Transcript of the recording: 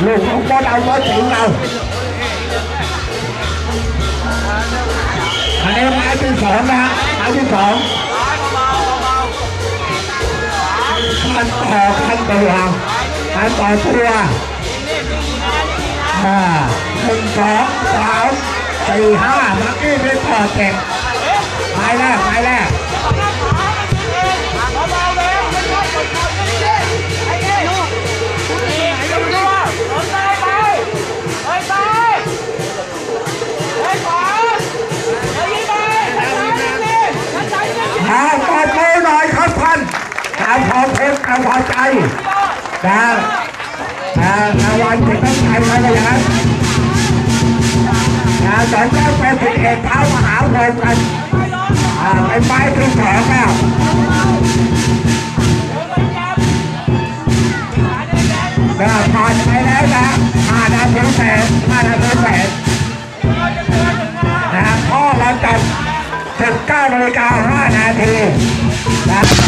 mình không có đâu có chuyện đâu. Anh em, ai tin phượng ra ai tin phượng anh tò anh tì à anh tò tia à mình có sáu thì hả mà cái cái tò kẹp ai nè ทางพอใจนะนะรางวัลที่ต้องใช้มาอย่างนั้นนะสอนเจ้าเป็นสิทธิเอกเท้ามหาพรหมกันอ่าเป็นไม้ที่สองแล้วนะผ่านไปแล้วนะห้านาทีแปดห้านาทีแปดนะพ่อเราจัด19นาฬิกา5นาทีนะ